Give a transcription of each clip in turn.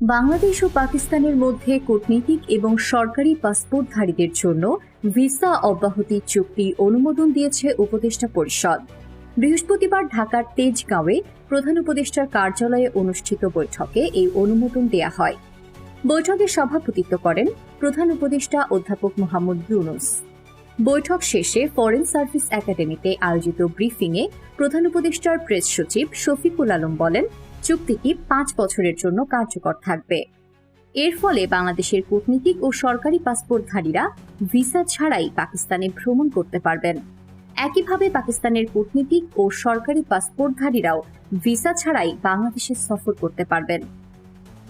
বাংলাদেশ ও পাকিস্তানের মধ্যে কূটনীতিক এবং সরকারি পাসপোর্টধারীদের জন্য ভিসা অব্যাহতি চুক্তি অনুমোদন দিয়েছে উপদেষ্টা পরিষদ। বৃহস্পতিবার ঢাকার তেজগাঁওয়ে প্রধান উপদেষ্টার কার্যালয়ে অনুষ্ঠিত বৈঠকে এই অনুমোদন দেয়া হয়। বৈঠকে সভাপতিত্ব করেন প্রধান উপদেষ্টা অধ্যাপক মোহাম্মদ ইউনুস। বৈঠক শেষে ফরেন সার্ভিস একাডেমিতে আয়োজিত ব্রিফিংয়ে প্রধান উপদেষ্টার প্রেস সচিব শফিকুল আলম বলেন চুক্তিটি পাঁচ বছরের জন্য কার্যকর থাকবে। এর ফলে বাংলাদেশের কূটনীতিক ও সরকারি পাসপোর্টধারীরা ভিসা ছাড়াই পাকিস্তানে ভ্রমণ করতে পারবেন। একইভাবে পাকিস্তানের কূটনীতিক ও সরকারি পাসপোর্টধারীরাও ভিসা ছাড়াই বাংলাদেশে সফর করতে পারবেন।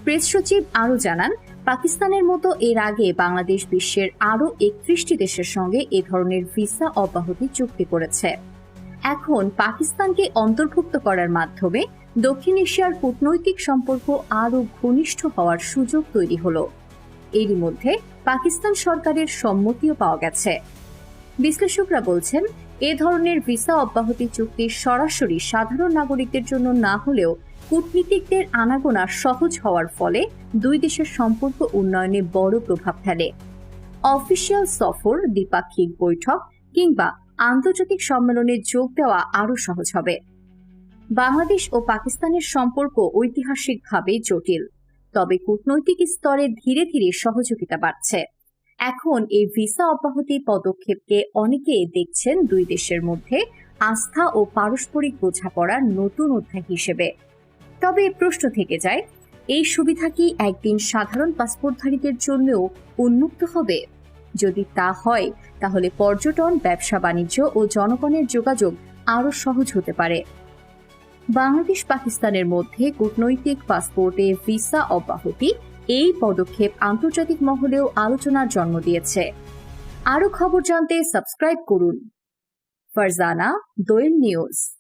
প্রেস সচিব আরও জানান, পাকিস্তানের মতো এর আগে বাংলাদেশ বিশ্বের আরও একত্রিশটি দেশের সঙ্গে এ ধরনের ভিসা অব্যাহতি চুক্তি করেছে। এখন পাকিস্তানকে অন্তর্ভুক্ত করার মাধ্যমে দক্ষিণ এশিয়ার কূটনৈতিক সম্পর্ক আরও ঘনিষ্ঠ হওয়ার সুযোগ তৈরি হলো। এরই মধ্যে পাকিস্তান সরকারের সম্মতিও পাওয়া গেছে। বিশ্লেষকরা বলছেন, এ ধরনের ভিসা অব্যাহতি চুক্তি সরাসরি সাধারণ নাগরিকদের জন্য না হলেও কূটনীতিকদের আনাগোনা সহজ হওয়ার ফলে দুই দেশের সম্পর্ক উন্নয়নে বড় প্রভাব ফেলে। অফিসিয়াল সফর, দ্বিপাক্ষিক বৈঠক কিংবা আন্তর্জাতিক সম্মেলনে যোগ দেওয়া আরও সহজ হবে। বাংলাদেশ ও পাকিস্তানের সম্পর্ক ঐতিহাসিকভাবে জটিল, তবে কূটনৈতিক স্তরে ধীরে ধীরে সহযোগিতা বাড়ছে। এখন এই ভিসা অব্যাহতি পদক্ষেপকে অনেকে দেখছেন দুই দেশের মধ্যে আস্থা ও পারস্পরিক বোঝাপড়ার নতুন অধ্যায় হিসেবে। তবে প্রশ্ন থেকে যায়, এই সুবিধা কি একদিন সাধারণ পাসপোর্টধারীদের জন্যও উন্মুক্ত হবে? যদি তা হয়, তাহলে পর্যটন, ব্যবসা, বাণিজ্য ও জনগণের যোগাযোগ আরও সহজ হতে পারে। বাংলাদেশ পাকিস্তানের মধ্যে কূটনৈতিক পাসপোর্টে ভিসা অব্যাহতি। এই পদক্ষেপ আন্তর্জাতিক মহলেও আলোচনার জন্ম দিয়েছে। আরও খবর জানতে সাবস্ক্রাইব করুন। ফারজানা, দোয়েল নিউজ।